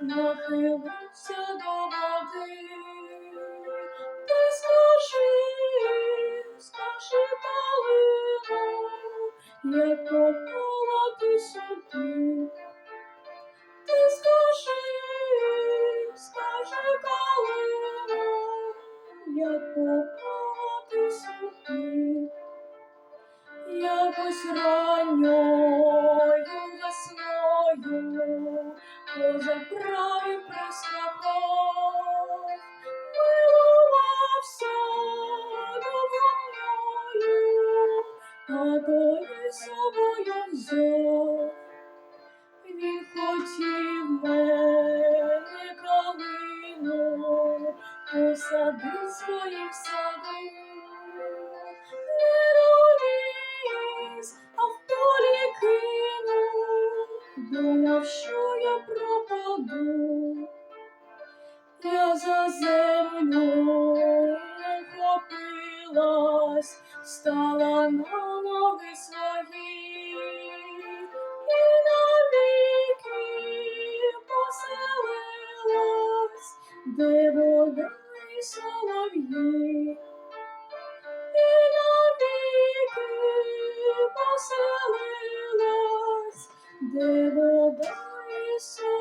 нахилився до води. Ти скажи, скажи, калино, як ти сюди. Ти скажи, скажи, калино, як попала. Якось ранньою по заправі прискакав, милувався любовною, а долі собою взяв. Він хотів мене калину посадить своїм саду. Не довіз, а в полі кинув, думав, що я пропаду, я за землю хопилась, стала на ноги свої і навіки поселилась, де вода і солов'ї. Поселилась, де вода so